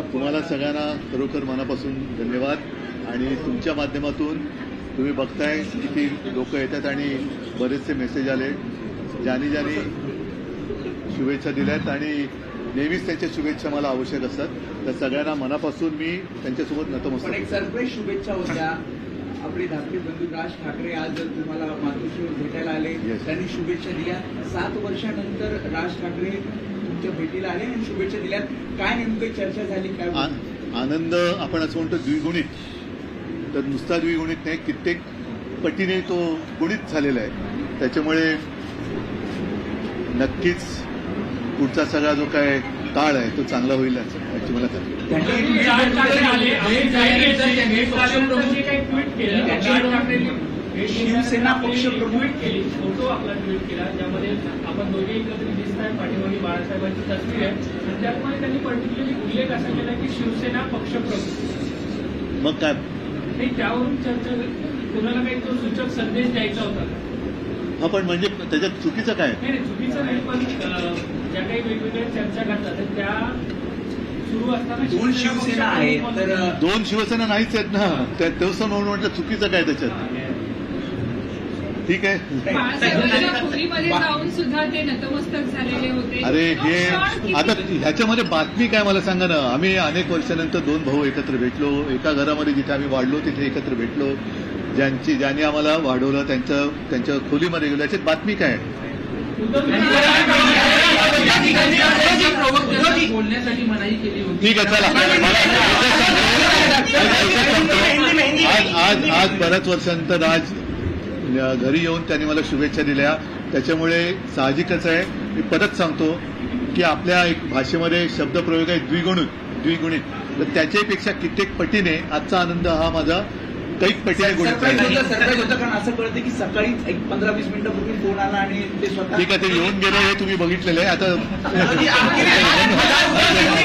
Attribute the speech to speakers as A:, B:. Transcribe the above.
A: तुम्हाला सगळ्यांना खरोखर मनापासून धन्यवाद. आणि तुमच्या माध्यमातून तुम्ही बघताय किती लोक येतात आणि बरेचसे मेसेज आले. ज्यांनी ज्यांनी शुभेच्छा दिल्यात आणि नेहमीच त्यांच्या शुभेच्छा मला आवश्यक असतात. तर सगळ्यांना मनापासून मी त्यांच्यासोबत
B: पण एक
A: नतमस्तक
B: सरप्राईज शुभेच्छा होत्या. आपले धाकटे बंधू राज ठाकरे आज तुम्हाला मातोश्रीवर भेटायला आले. त्यांनी शुभेच्छा दिल्या. सात वर्षानंतर राज ठाकरे तुमच्या भेटीला आले आणि शुभेच्छा दिल्यात. काय नेमकं चर्चा झाली काय
A: आनंद आपण असं म्हणतो द्विगुणित. तर नुसता द्विगुणित नाही कित्येक पटीने तो गुणित झालेला आहे. त्याच्यामुळे नक्कीच पुढचा सगळा जो काय काळ आहे तो चांगला होईल याची मला खात्री
B: शिवसेना पक्षप्रमुख
C: ट्विट केली फोटो आपला ट्विट केला ज्यामध्ये आपण दोघे एकत्रित दिसत आहे पाठीमागे बाळासाहेबांची तस्वीर आहे. आणि त्यामध्ये त्यांनी पर्टिक्युलरली उल्लेख असा केला की शिवसेना पक्षप्रमुख
A: मग काय?
C: आणि त्यावरून चर्चा कोणाला काही तो सूचक संदेश द्यायचा होता?
A: हा पण म्हणजे त्याच्यात चुकीचं काय?
C: नाही नाही, चुकीचं नाही पण अं, ज्या काही वेगवेगळ्या चर्चा तर त्या सुरू असताना
B: दोन शिवसेना आहेत तर
A: दोन शिवसेना नाहीच आहेत ना. त्या तसं म्हणून म्हटलं चुकीचं काय त्याच्यात ठीक आहे
D: बाळासाहेबांच्या खोलीमध्ये जाऊन सुद्धा ते नतमस्तक झालेले होते.
A: अरे हे आता ह्याच्यामध्ये बातमी काय मला सांगा ना? आम्ही अनेक वर्षानंतर दोन भाऊ एकत्र भेटलो. एका घरामध्ये जिथे आम्ही वाढलो तिथे एकत्र भेटलो. ज्यांची ज्यांनी आम्हाला वाढवलं त्यांच्या त्यांच्या खोलीमध्ये गेलो. याच्यात बातमी काय? ठीक आहे चला. आज आज आज बऱ्याच वर्षानंतर आज घरी येऊन त्यांनी मला शुभेच्छा दिल्या. त्याच्यामुळे साहजिकच आहे. मी परत सांगतो की आपल्या एक भाषेमध्ये शब्दप्रयोग आहे द्विगुणित द्विगुणित. तर त्याच्यापेक्षा कित्येक पटीने आजचा आनंद हा माझा कैक पटीने गुणित
B: होतं कारण असं कळतं की सकाळीच एक पंधरा वीस मिनिटापूर्वी फोन आला आणि ते स्वतः
A: ठीक आहे ते येऊन गेले हे तुम्ही बघितलेलं आहे. आता